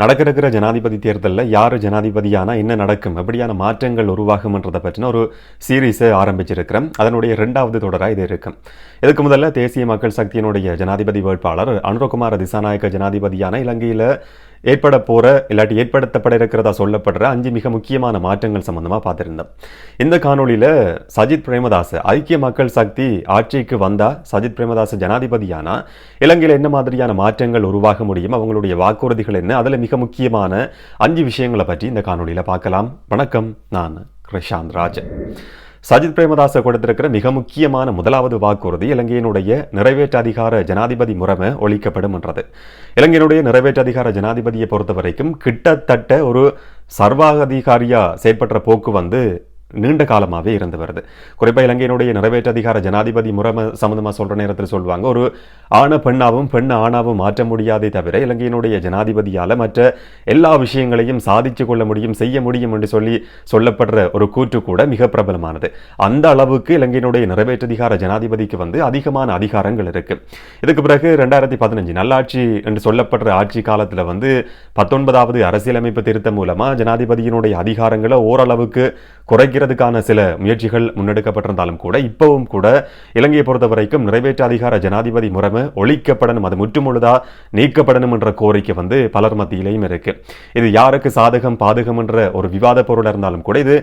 நடக்க இருக்கிற ஜனாதிபதி தேர்தலில் யார் ஜனாதிபதியானா என்ன நடக்கும் எப்படியான மாற்றங்கள் உருவாகும்ன்றதை பற்றின ஒரு சீரீஸை ஆரம்பிச்சிருக்கிறேன் அதனுடைய ரெண்டாவது தொடராக இது இருக்கும். இதுக்கு முதல்ல தேசிய மக்கள் சக்தியினுடைய ஜனாதிபதி வேட்பாளர் அனுரகுமார திசாநாயக்க ஜனாதிபதியான இலங்கையில் ஏற்பட போற இல்லாட்டி ஏற்படுத்தப்பட இருக்கிறதா சொல்லப்படுற அஞ்சு மிக முக்கியமான மாற்றங்கள் சம்மந்தமாக பார்த்துருந்தோம். இந்த காணொலியில் சஜித் பிரேமதாஸ் ஐக்கிய மக்கள் சக்தி ஆட்சிக்கு வந்தா சஜித் பிரேமதாஸ் ஜனாதிபதியானா இலங்கையில் என்ன மாதிரியான மாற்றங்கள் உருவாக முடியும் அவங்களுடைய வாக்குறுதிகள் என்ன அதுல மிக முக்கியமான அஞ்சு விஷயங்களை பற்றி இந்த காணொலியில் பார்க்கலாம். வணக்கம் நான் கிருஷாந்த் ராஜன். சஜித் பிரேமதாச கொடுத்திருக்கிற மிக முக்கியமான முதலாவது வாக்குறுதி இலங்கையினுடைய நிறைவேற்று அதிகார ஜனாதிபதி முறைமை ஒழிக்கப்படும் என்றது. இலங்கையினுடைய நிறைவேற்று அதிகார ஜனாதிபதியை பொறுத்த வரைக்கும் கிட்டத்தட்ட ஒரு சர்வாதிகாரியாக செயற்படுற போக்கு வந்து நீண்ட காலமாகவே இருந்து வருது. குறிப்பாக இலங்கையினுடைய நிறைவேற்று அதிகார ஜனாதிபதி முறை சம்மந்தமாக சொல்கிற நேரத்தில் சொல்லுவாங்க ஒரு ஆண பெண்ணாவும் பெண் ஆணாவும் மாற்ற முடியாதே தவிர இலங்கையினுடைய ஜனாதிபதியால் மற்ற எல்லா விஷயங்களையும் சாதிச்சு கொள்ள முடியும் செய்ய முடியும் என்று சொல்லி சொல்லப்படுற ஒரு கூற்று கூட மிக பிரபலமானது. அந்த அளவுக்கு இலங்கையினுடைய நிறைவேற்று அதிகார ஜனாதிபதிக்கு வந்து அதிகமான அதிகாரங்கள் இருக்கு. இதுக்கு பிறகு ரெண்டாயிரத்தி பதினஞ்சு நல்லாட்சி என்று சொல்லப்படுற ஆட்சி காலத்தில் வந்து பத்தொன்பதாவது அரசியலமைப்பு திருத்தம் மூலமாக ஜனாதிபதியினுடைய அதிகாரங்களை ஓரளவுக்கு குறைக்கிறதுக்கான சில முயற்சிகள் முன்னெடுக்கப்பட்டிருந்தாலும் கூட இப்பவும் கூட இலங்கையை பொறுத்த வரைக்கும் நிறைவேற்று அதிகார ஜனாதிபதி முறைமை ஒழிக்கப்படணும் அது முற்றுமுழுதா நீக்கப்படணும் என்ற கோரிக்கை வந்து பலர் மத்தியிலையும் இருக்கு. இது யாருக்கு சாதகம் பாதகம் என்ற ஒரு விவாத பொருளாக இருந்தாலும் கூட இது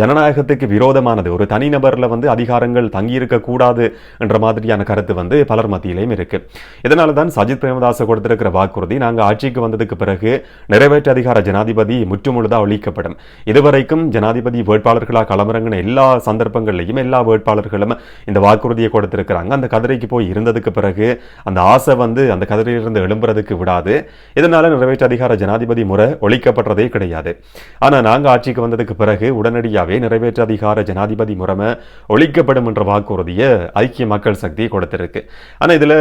ஜனநாயகத்துக்கு விரோதமானது. ஒரு தனிநபரில் வந்து அதிகாரங்கள் தங்கியிருக்க கூடாது என்ற மாதிரியான கருத்து வந்து பலர் மத்தியிலையும் இருக்கு. இதனால தான் சஜித் பிரேமதாச கொடுத்திருக்கிற வாக்குறுதி நாங்க ஆட்சிக்கு வந்ததுக்கு பிறகு நிறைவேற்று அதிகார ஜனாதிபதி முற்றுமுழுதா ஒழிக்கப்படும். இதுவரைக்கும் ஜனாதிபதி வேட்பாளர்களாக களமிறங்கின எல்லா சந்தர்ப்பங்கள்லையும் எல்லா வேட்பாளர்களும் இந்த வாக்குறுதியை கொடுத்துருக்குறாங்க. அந்த கதிரைக்கு போய் இருந்ததுக்கு பிறகு அந்த ஆசை வந்து அந்த கதிரையிலிருந்து எழும்புறதுக்கு விடாது. இதனால நிறைவேற்று அதிகார ஜனாதிபதி முறை ஒழிக்கப்படுறதே கிடையாது. ஆனா நாங்கள் ஆட்சிக்கு வந்ததுக்கு பிறகு உடனடியாவே நிறைவேற்று அதிகார ஜனாதிபதி முறைமை ஒழிக்கப்படும் என்ற வாக்குறுதியை ஐக்கிய மக்கள் சக்தி கொடுத்துருக்கு. ஆனா இதுல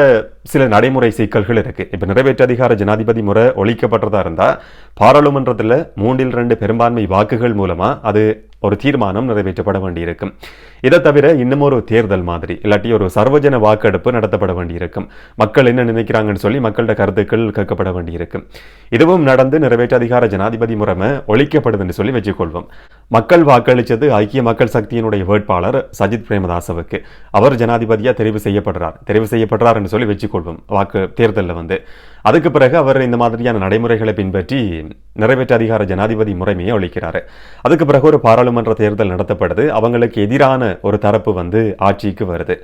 சில நடைமுறை சிக்கல்கள் இருக்கு. இப்ப நிறைவேற்று அதிகார ஜனாதிபதி முறை ஒழிக்கப்பட்டதா இருந்தால் பாராளுமன்றத்தில் மூன்றில் ரெண்டு பெரும்பான்மை வாக்குகள் மூலமா அது ஒரு தீர்மானம் நிறைவேற்றப்பட வேண்டியிருக்கும். இதை தவிர இன்னும் ஒரு தேர்தல் மாதிரி இல்லாட்டி ஒரு சர்வஜன வாக்கெடுப்பு நடத்தப்பட வேண்டியிருக்கும். மக்கள் என்ன நினைக்கிறாங்கன்னு சொல்லி மக்களோட கருத்துக்கள் கேட்கப்பட வேண்டியிருக்கும். இதுவும் நடந்து நிறைவேற்ற அதிகார ஜனாதிபதி முறைமை ஒழிக்கப்படுதுன்னு சொல்லி வச்சுக்கொள்வோம். மக்கள் வாக்களித்தது ஐக்கிய மக்கள் சக்தியினுடைய வேட்பாளர் சஜித் பிரேமதாசவுக்கு. அவர் ஜனாதிபதியாக தெரிவு செய்யப்படுறார். தெரிவு செய்யப்படுறாருன்னு சொல்லி வச்சுக்கொள்வோம். வாக்கு தேர்தலில் வந்து. அதுக்கு பிறகு அவர் இந்த மாதிரியான நடைமுறைகளை பின்பற்றி நிறைவேற்ற அதிகார ஜனாதிபதி முறைமையை ஒழிக்கிறார். அதுக்கு பிறகு ஒரு பாராளுமன்ற தேர்தல் நடத்தப்படுது. அவங்களுக்கு எதிரான ஒரு தரப்பு வந்து ஆட்சிக்கு வருது.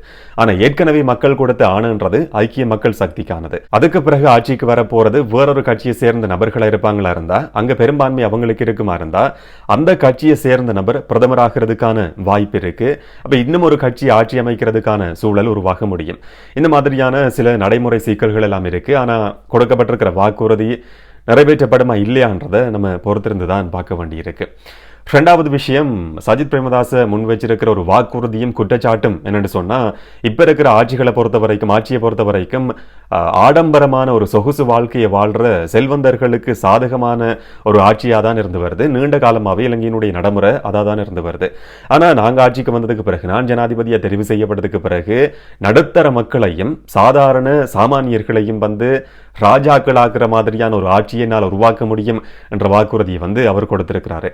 ஆனா ஏற்கனவே மக்கள் கொடுத்த ஆணுன்றது ஐக்கிய மக்கள் சக்திக்கானது. அதுக்கு பிறகு ஆட்சிக்கு வர போறது வேறொரு கட்சியை சேர்ந்த நபர்களா இருப்பாங்களா இருந்தா அங்க பெரும்பான்மை அவங்களுக்கு இருக்குமா இருந்தா அந்த கட்சியை சேர்ந்த நபர் பிரதமராகிறதுக்கான வாய்ப்பு இருக்கு. அப்ப இன்னும் ஒரு கட்சி ஆட்சி அமைக்கிறதுக்கான சூழல் உருவாக முடியும். இந்த மாதிரியான சில நடைமுறை சிக்கல்கள் எல்லாம் இருக்கு. ஆனா கொடுக்கப்பட்டிருக்கிற வாக்குறுதி நிறைவேற்றப்படுமா இல்லையான்றதை நம்ம பொறுத்திருந்து தான் பார்க்க வேண்டியிருக்கு. ரெண்டாவது விஷயம் சஜித் பிரேமதாச முன் வச்சிருக்கிற ஒரு வாக்குறுதியும் குற்றச்சாட்டும் என்னென்னு சொன்னா இப்போ இருக்கிற ஆட்சிகளை பொறுத்த வரைக்கும் ஆட்சியை பொறுத்த வரைக்கும் ஆடம்பரமான ஒரு சொகுசு வாழ்க்கையை வாழ்ற செல்வந்தர்களுக்கு சாதகமான ஒரு ஆட்சியாக தான் இருந்து வருது. நீண்ட காலமாகவே இலங்கையினுடைய நடைமுறை அதாக தான் இருந்து வருது. ஆனா நாங்க ஆட்சிக்கு வந்ததுக்கு பிறகு நான் ஜனாதிபதியாக தெரிவு செய்யப்பட்டதுக்கு பிறகு நடுத்தர மக்களையும் சாதாரண சாமானியர்களையும் வந்து ராஜாக்களாக்குற மாதிரியான ஒரு ஆட்சியை என்னால் உருவாக்க முடியும் என்ற வாக்குறுதியை வந்து அவர் கொடுத்திருக்கிறாரு.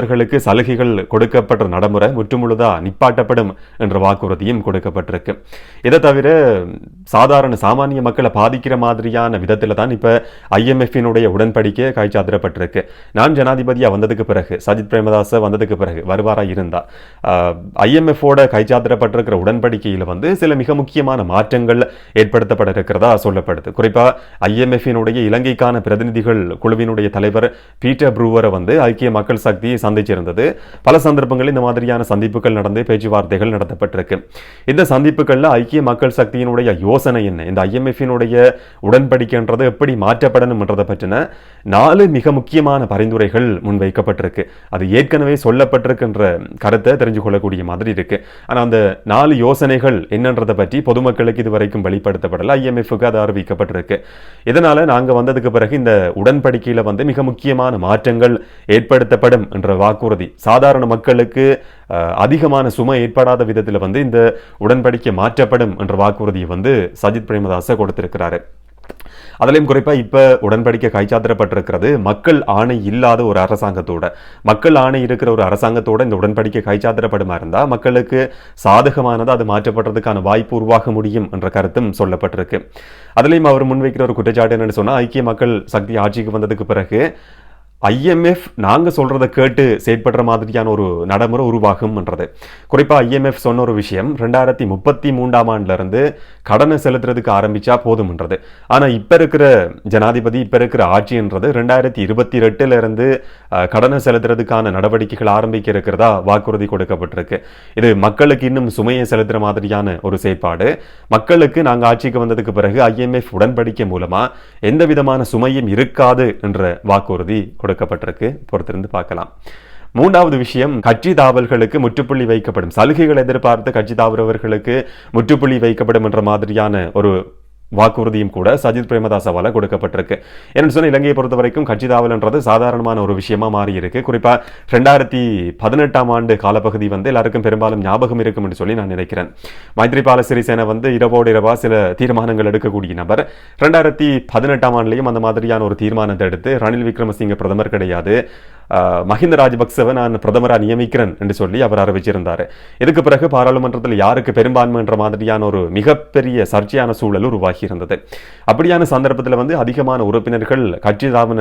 செல்வந்தர்களுக்கு சலுகைகள் கொடுக்கப்பட்ட நடைமுறை முற்றுமுழுதாக நிப்பாட்டப்படும் என்ற வாக்குறுதியும் கொடுக்கப்பட்டிருக்கு. இதை தவிர சாதாரண சாமானிய மக்களை பாதிக்கிற மாதிரியான விதத்தில் தான் இப்போ ஐஎம்எஃபினுடைய உடன்படிக்கை காய்ச்சாத்திரப்பட்டிருக்கு நான் ஜனாதிபதியாக வந்ததுக்கு பிறகு சஜித் பிரேமதாச வந்ததுக்கு பிறகு வருவாராக இருந்தா ஐஎம்எஃபோட கைச்சாத்திரப்பட்டிருக்கிற உடன்படிக்கையில் வந்து சில மிக முக்கியமான மாற்றங்கள் ஏற்படுத்தப்பட இருக்கிறதா சொல்லப்படுது. குறிப்பா ஐஎம்எஃபினுடைய இலங்கைக்கான பிரதிநிதிகள் குழுவினுடைய தலைவர் பீட்டர் ப்ரூவரை வந்து ஐக்கிய மக்கள் சக்தி சந்திச்சிருந்தது. பல சந்தர்ப்பங்களில் இந்த மாதிரியான சந்திப்புகள் நடந்து பேச்சுவார்த்தைகள் நடத்தப்பட்டிருக்கு. இந்த சந்திப்புகளில் ஐக்கிய மக்கள் சக்தியினுடைய யோசனை என்ன? இந்த ஐஎம்எஃபினுடைய உடன்படிக்கைன்றது எப்படி மாற்றப்படணும்ன்றதை பற்றின நாலு மிக முக்கியமான பரிந்துரைகள் முன்வைக்கப்பட்டிருக்கு. அது ஏற்கனவே சொல்லப்பட்டிருக்கின்ற கருத்தை தெரிஞ்சு கொள்ளக்கூடிய மாதிரி இருக்கு. ஆனால் அந்த நாலு யோசனைகள் என்னன்றதை பற்றி பொதுமக்களுக்கு இதுவரைக்கும் வெளிப்படுத்தப்படலை. ஐஎம்எஃப்க்கு அது அறிவிக்கப்பட்டிருக்கு. இதனால் நாங்கள் வந்ததுக்கு பிறகு இந்த உடன்படிக்கையில் வந்து மிக முக்கியமான மாற்றங்கள் ஏற்படுத்தப்படும் என்ற வாக்குறுதி. சாதாரண மக்களுக்கு அதிகமான சுமை ஏற்படாத விதத்தில் வந்து இந்த உடன்படிக்கை மாற்றப்படும் என்ற வாக்குறுதியை வந்து சஜித் பிரேமதாச கொடுத்திருக்கிறாரு. அதிலையும் குறிப்பாக இப்போ உடன்படிக்கை கைச்சாத்திரப்பட்டிருக்கிறது. மக்கள் ஆணை இல்லாத ஒரு அரசாங்கத்தோட மக்கள் ஆணை இருக்கிற ஒரு அரசாங்கத்தோட இந்த உடன்படிக்கை கைச்சாத்திரப்படுமா இருந்தால் மக்களுக்கு சாதகமானது அது மாற்றப்படுறதுக்கான வாய்ப்பு உருவாக முடியும் என்ற கருத்தும் சொல்லப்பட்டிருக்கு. அதுலேயும் அவர் முன்வைக்கிற ஒரு குற்றச்சாட்டு என்னன்னு சொன்னால் ஐக்கிய மக்கள் சக்தி ஆட்சிக்கு வந்ததுக்கு பிறகு ஐஎம்எஃப் நாங்கள் சொல்கிறத கேட்டு செயற்படுற மாதிரியான ஒரு நடைமுறை உருவாகும்ன்றது. குறிப்பாக ஐஎம்எஃப் சொன்ன ஒரு விஷயம் ரெண்டாயிரத்தி முப்பத்தி மூன்றாம் ஆண்டுலேருந்து கடனை செலுத்துறதுக்கு ஆரம்பித்தா போதும்ன்றது. ஆனால் இப்போ இருக்கிற ஜனாதிபதி இப்போ இருக்கிற ஆட்சின்றது ரெண்டாயிரத்தி இருபத்தி ரெட்டுலேருந்து கடனை செலுத்துறதுக்கான நடவடிக்கைகள் ஆரம்பிக்க இருக்கிறதா வாக்குறுதி கொடுக்கப்பட்டிருக்கு. இது மக்களுக்கு இன்னும் சுமையை செலுத்துகிற மாதிரியான ஒரு செயற்பாடு. மக்களுக்கு நாங்கள் ஆட்சிக்கு வந்ததுக்கு பிறகு ஐஎம்எஃப் உடன்படிக்கை மூலமாக எந்த விதமான சுமையும் இருக்காது என்ற வாக்குறுதி கொடுக்கப்பட்டிருக்கு. பொறுத்திருந்து பார்க்கலாம். மூன்றாவது விஷயம் கட்சி தாவல்களுக்கு முற்றுப்புள்ளி வைக்கப்படும். சலுகைகள் எதிர்பார்த்து கட்சி தாவரவர்களுக்கு முற்றுப்புள்ளி வைக்கப்படும் என்ற மாதிரியான ஒரு வாக்குறுதியும் கூட சஜித் பிரேமதாசாவால் கொடுக்கப்பட்டிருக்கு. என்னென்னு சொன்னால் இலங்கையை பொறுத்த வரைக்கும் கட்சி தாவல்ன்றது சாதாரணமான ஒரு விஷயமா மாறி இருக்கு குறிப்பாக ரெண்டாயிரத்தி பதினெட்டாம் ஆண்டு காலப்பகுதி வந்து எல்லாருக்கும் பெரும்பாலும் ஞாபகம் இருக்கும் என்று சொல்லி நான் நினைக்கிறேன். மைத்ரிபால சிறிசேன வந்து இரவோடு இரவா சில தீர்மானங்கள் எடுக்கக்கூடிய நபர். ரெண்டாயிரத்தி பதினெட்டாம் ஆண்டுலையும் அந்த மாதிரியான ஒரு தீர்மானத்தை எடுத்து ரணில் விக்ரமசிங்க பிரதமர் கிடையாது ஆஹ், மஹிந்த ராஜபக்சவை நான் பிரதமராக நியமிக்கிறேன் என்று சொல்லி அவர் அறிவிச்சிருந்தார். இதுக்கு பிறகு பாராளுமன்றத்தில் யாருக்கு பெரும்பான்மை என்ற மாதிரியான ஒரு மிகப்பெரிய சர்ச்சையான சூழல் உருவாகி இருந்தது அப்படியான சந்தர்ப்பத்தில் வந்து அதிகமான உறுப்பினர்கள் கட்சி தாவன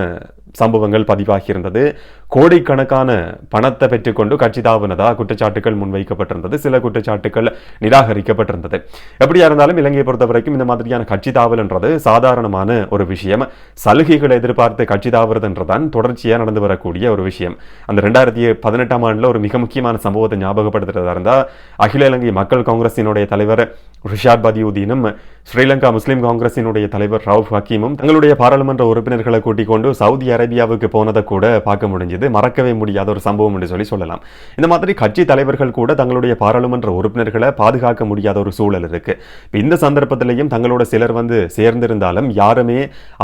சம்பவங்கள் பதிவாகி இருந்தது கோடிக்கணக்கான பணத்தை பெற்றுக்கொண்டு கட்சி தாவனதா குற்றச்சாட்டுகள் முன்வைக்கப்பட்டிருந்தது. சில குற்றச்சாட்டுகள் நிராகரிக்கப்பட்டிருந்தது. எப்படியா இருந்தாலும் இலங்கையை பொறுத்த வரைக்கும் இந்த மாதிரியான கட்சி தாவல்ன்றது சாதாரணமான ஒரு விஷயம். சலுகைகளை எதிர்பார்த்து கட்சி தாவறதுன்றதான் தொடர்ச்சியாக நடந்து வரக்கூடிய ஒரு விஷயம். அந்த ரெண்டாயிரத்தி பதினெட்டாம் ஆண்டில் ஒரு மிக முக்கியமான சம்பவத்தை ஞாபகப்படுத்துறதா இருந்தால் அகில இலங்கை மக்கள் காங்கிரசினுடைய தலைவர் ரிஷாட் பதியுதீனும் ஸ்ரீலங்கா முஸ்லீம் காங்கிரசினுடைய தலைவர் ரவுப் ஹக்கீமும் தங்களுடைய பாராளுமன்ற உறுப்பினர்களை கூட்டிக் கொண்டு சவுதி அரேபியாவுக்கு போனதை கூட பார்க்க முடிஞ்சது. மறக்கவே முடியாத ஒரு சம்பவம் என்று சொல்லி சொல்லலாம். இந்த மாதிரி கட்சி தலைவர்கள் கூட தங்களுடைய பாராளுமன்ற உறுப்பினர்களை பாதுகாக்க முடியாத ஒரு சூழல் இருக்கு. இந்த சந்தர்ப்பத்திலையும் தங்களோட சிலர் வந்து சேர்ந்திருந்தாலும் யாருமே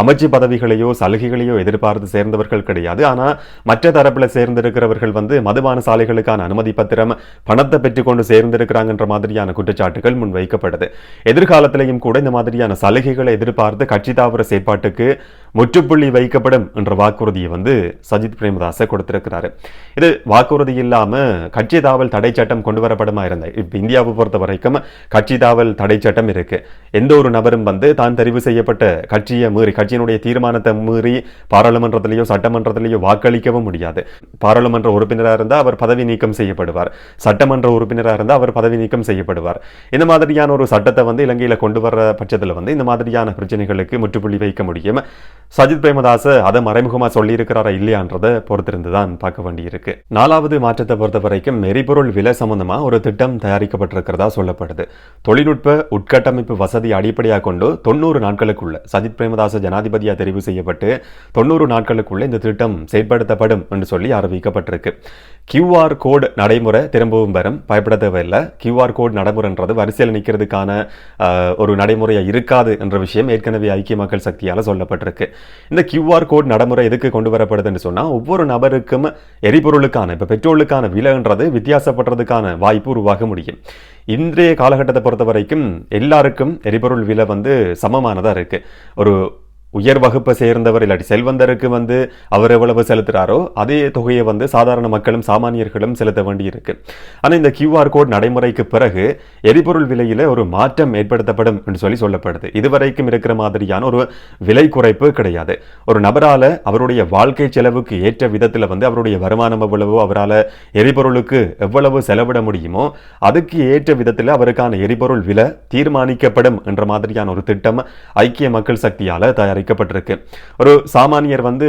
அமைச்சு பதவிகளையோ சலுகைகளையோ எதிர்பார்த்து சேர்ந்தவர்கள் கிடையாது. ஆனால் மற்ற தரப்புல சேர்ந்திருக்கிறவர்கள் வந்து மதுபான சாலைகளுக்கான அனுமதி பத்திரம் பணத்தை பெற்றுக்கொண்டு சேர்ந்திருக்கிறாங்கன்ற மாதிரியான குற்றச்சாட்டுகள் முன்வைக்கப்படுது எதிர்காலத்திலையும் கூட இந்த மாதிரியான சலுகைகளை எதிர்பார்த்து கட்சி தாவர செயற்பாட்டுக்கு முற்றுப்புள்ளி வைக்கப்படும் என்ற வாக்குறுதியை வந்து சஜித் பிரேமதாச கொடுத்திருக்கிறாரு. இது வாக்குறுதி இல்லாம கட்சி தாவல் தடை சட்டம் கொண்டு வரப்படுமா இருந்தது? இப்போ இந்தியாவை பொறுத்த வரைக்கும் கட்சி தாவல் தடை சட்டம் இருக்கு. எந்த ஒரு நபரும் வந்து தான் தெரிவு செய்யப்பட்ட கட்சியை மீறி கட்சியினுடைய தீர்மானத்தை மீறி பாராளுமன்றத்திலேயோ சட்டமன்றத்திலேயோ வாக்களிக்கவும் முடியாது. பாராளுமன்ற உறுப்பினராக இருந்தால் அவர் பதவி நீக்கம் செய்யப்படுவார். சட்டமன்ற உறுப்பினராக இருந்தால் அவர் பதவி நீக்கம் செய்யப்படுவார். இந்த மாதிரியான ஒரு சட்டத்தை வந்து இலங்கையில் கொண்டு வர பட்சத்தில் வந்து இந்த மாதிரியான பிரச்சனைகளுக்கு முற்றுப்புள்ளி வைக்க முடியும். சஜித் பிரேமதாச அதை மறைமுகமாக சொல்லியிருக்கிறாரா இல்லையான்றதை பொறுத்திருந்து தான் பார்க்க வேண்டியிருக்கு. நாலாவது மாற்றத்தை பொறுத்த வரைக்கும் எரிபொருள் விலை சம்பந்தமாக ஒரு திட்டம் தயாரிக்கப்பட்டிருக்கிறதா சொல்லப்படுது. தொழில்நுட்ப உட்கட்டமைப்பு வசதி அடிப்படையாக கொண்டு தொண்ணூறு நாட்களுக்குள்ள சஜித் பிரேமதாச ஜனாதிபதியாக தெரிவு செய்யப்பட்டு தொண்ணூறு நாட்களுக்குள்ள இந்த திட்டம் செயற்படுத்தப்படும் என்று சொல்லி அறிவிக்கப்பட்டிருக்கு. கியூஆர் கோடு நடைமுறை திரும்பவும் வரும். பயப்பட தேவையில்லை. கியூஆர் கோடு நடைமுறைன்றது வரிசையில் நிற்கிறதுக்கான ஒரு நடைமுறையாக இருக்காது என்ற விஷயம் ஏற்கனவே ஐக்கிய மக்கள் சக்தியால் சொல்லப்பட்டிருக்கு. இந்த கியூஆர் கோட் நடைமுறை எதுக்கு கொண்டு வரப்படுதுன்னு சொன்னால் ஒவ்வொரு நபருக்கும் எரிபொருளுக்கான இப்போ பெட்ரோலுக்கான விலைன்றது வித்தியாசப்படுறதுக்கான வாய்ப்பு உருவாக முடியும். இன்றைய காலகட்டத்தை பொறுத்த வரைக்கும் எல்லாருக்கும் எரிபொருள் விலை வந்து சமமானதாக இருக்கு. ஒரு உயர் வகுப்பை சேர்ந்தவர் இல்லாட்டி செல்வந்தருக்கு வந்து அவர் எவ்வளவு செலுத்துறாரோ அதே தொகையை வந்து சாதாரண மக்களும் சாமானியர்களும் செலுத்த வேண்டியிருக்கு. ஆனால் இந்த கியூஆர் கோட் நடைமுறைக்கு பிறகு எரிபொருள் விலையில ஒரு மாற்றம் ஏற்படுத்தப்படும் என்று சொல்லி சொல்லப்படுது. இதுவரைக்கும் இருக்கிற மாதிரியான ஒரு விலை குறைப்பு கிடையாது. ஒரு நபரால அவருடைய வாழ்க்கை செலவுக்கு ஏற்ற விதத்தில் வந்து அவருடைய வருமானம் எவ்வளவோ அவரால் எரிபொருளுக்கு எவ்வளவு செலவிட முடியுமோ அதுக்கு ஏற்ற விதத்தில் அவருக்கான எரிபொருள் விலை தீர்மானிக்கப்படும் என்ற மாதிரியான ஒரு திட்டம் ஐக்கிய மக்கள் சக்தியால் சக்தியால தயாரிக்கப்பட்டிருக்கு ஒரு சாமானியர் வந்து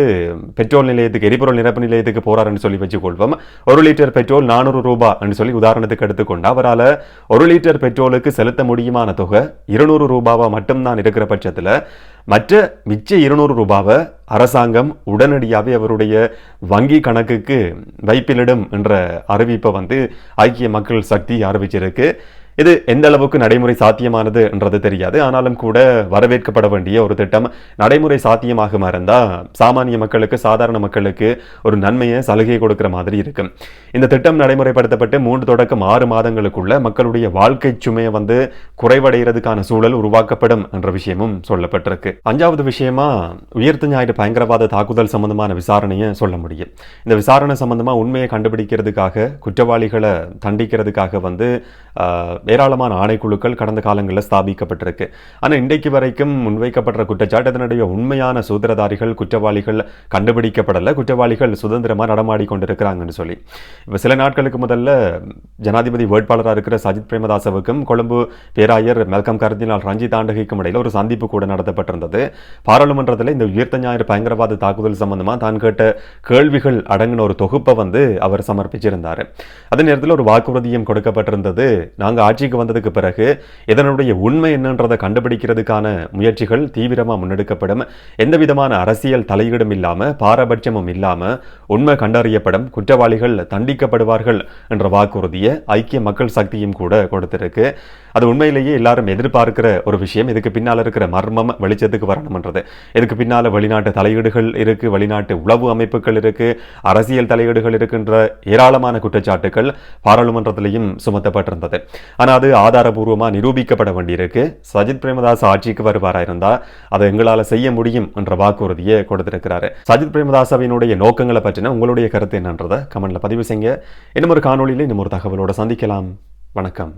பெட்ரோல் நிலையத்துக்கு எரிபொருள் நிரப்பு நிலையத்துக்கு போறாருன்னு சொல்லி வச்சுக்கொள்வோம். ஒரு லிட்டர் பெட்ரோல் நானூறு ரூபாய் என்று சொல்லி உதாரணத்துக்கு எடுத்துக்கொண்டு அவரால் ஒரு லிட்டர் பெட்ரோலுக்கு செலுத்த முடியுமான தொகை இருநூறு ரூபாவா மட்டும்தான் இருக்கிற பட்சத்தில் மற்ற மிச்ச இருநூறு ரூபாவை அரசாங்கம் உடனடியாகவே அவருடைய வங்கி கணக்குக்கு வைப்பிலிடும் என்ற அறிவிப்பை வந்து ஐக்கிய மக்கள் சக்தி அறிவிச்சிருக்கு. இது எந்த அளவுக்கு நடைமுறை சாத்தியமானது என்றது தெரியாது. ஆனாலும் கூட வரவேற்கப்பட வேண்டிய ஒரு திட்டம் நடைமுறை சாத்தியமாக இருந்தா சாமானிய மக்களுக்கு சாதாரண மக்களுக்கு ஒரு நன்மையை சலுகை கொடுக்கிற மாதிரி இருக்கும் இந்த திட்டம் நடைமுறைப்படுத்தப்பட்டு மூன்று தொடக்கம் ஆறு மாதங்களுக்குள்ள மக்களுடைய வாழ்க்கை சுமையை வந்து குறைவடைகிறதுக்கான சூழல் உருவாக்கப்படும் என்ற விஷயமும் சொல்லப்பட்டிருக்கு. அஞ்சாவது விஷயமா உயர்த்து ஞாயிறு பயங்கரவாத தாக்குதல் சம்பந்தமான விசாரணையை சொல்ல முடியும். இந்த விசாரணை சம்பந்தமா உண்மையை கண்டுபிடிக்கிறதுக்காக குற்றவாளிகளை தண்டிக்கிறதுக்காக வந்து ஏராளமான ஆணைக்குழுக்கள் கடந்த காலங்களில் ஸ்தாபிக்கப்பட்டிருக்கு. ஆனால் இன்றைக்கு வரைக்கும் முன்வைக்கப்படுற குற்றச்சாட்டு உண்மையான சூத்திரதாரிகள் குற்றவாளிகள் கண்டுபிடிக்கப்படலை. குற்றவாளிகள் சுதந்திரமாக நடமாடி கொண்டிருக்கிறாங்கன்னு சொல்லி. இப்போ சில நாட்களுக்கு முதல்ல ஜனாதிபதி வேட்பாளராக இருக்கிற சஜித் பிரேமதாசவுக்கும் கொழும்பு பேராயர் மெல்கம் கருதினால் ரஞ்சித் ஆண்டகைக்கும் இடையில ஒரு சந்திப்பு கூட நடத்தப்பட்டிருந்தது. பாராளுமன்றத்தில் இந்த உயிர்த்த ஞாயிறு பயங்கரவாத தாக்குதல் சம்பந்தமாக தான் கேட்ட கேள்விகள் அடங்கின ஒரு தொகுப்பை வந்து அவர் சமர்ப்பிச்சிருந்தார். அதே நேரத்தில் ஒரு வாக்குறுதியும் கொடுக்கப்பட்டிருந்தது. நாங்கள் ஆட்சிக்கு வந்ததுக்கு பிறகு இதனுடைய உண்மை என்னன்றதை கண்டுபிடிக்கிறதுக்கான முயற்சிகள் தீவிரமாக முன்னெடுக்கப்படும். எந்த விதமான அரசியல் தலையீடும் இல்லாமல் பாரபட்சமும் இல்லாமல் உண்மை கண்டறியப்படும் குற்றவாளிகள் தண்டிக்கப்படுவார்கள் என்ற வாக்குறுதியை ஐக்கிய மக்கள் சக்தியும் கூட கொடுத்திருக்கு. அது உண்மையிலேயே எல்லாரும் எதிர்பார்க்கிற ஒரு விஷயம். இதுக்கு பின்னால் இருக்கிற மர்மம் வெளிச்சத்துக்கு வரணும்ன்றது. இதுக்கு பின்னால் வெளிநாட்டு தலையீடுகள் இருக்கு வெளிநாட்டு உளவு அமைப்புகள் இருக்கு அரசியல் தலையீடுகள் இருக்கின்ற ஏராளமான குற்றச்சாட்டுகள் பாராளுமன்றத்திலையும் சுமத்தப்பட்டிருந்தது. ஆனால் அது ஆதாரபூர்வமாக நிரூபிக்கப்பட வேண்டியிருக்கு. சஜித் பிரேமதாஸ் ஆட்சிக்கு வருவாராக இருந்தால் அதை எங்களால் செய்ய முடியும் என்ற வாக்குறுதியை கொடுத்திருக்கிறாரு. சஜித் பிரேமதாசவினுடைய நோக்கங்களை பற்றின உங்களுடைய கருத்து என்னன்றதை கமெண்ட்ல பதிவு செய்யுங்க. இன்னும் ஒரு காணொலியில் இன்னும் ஒரு தகவலோட சந்திக்கலாம். வணக்கம்.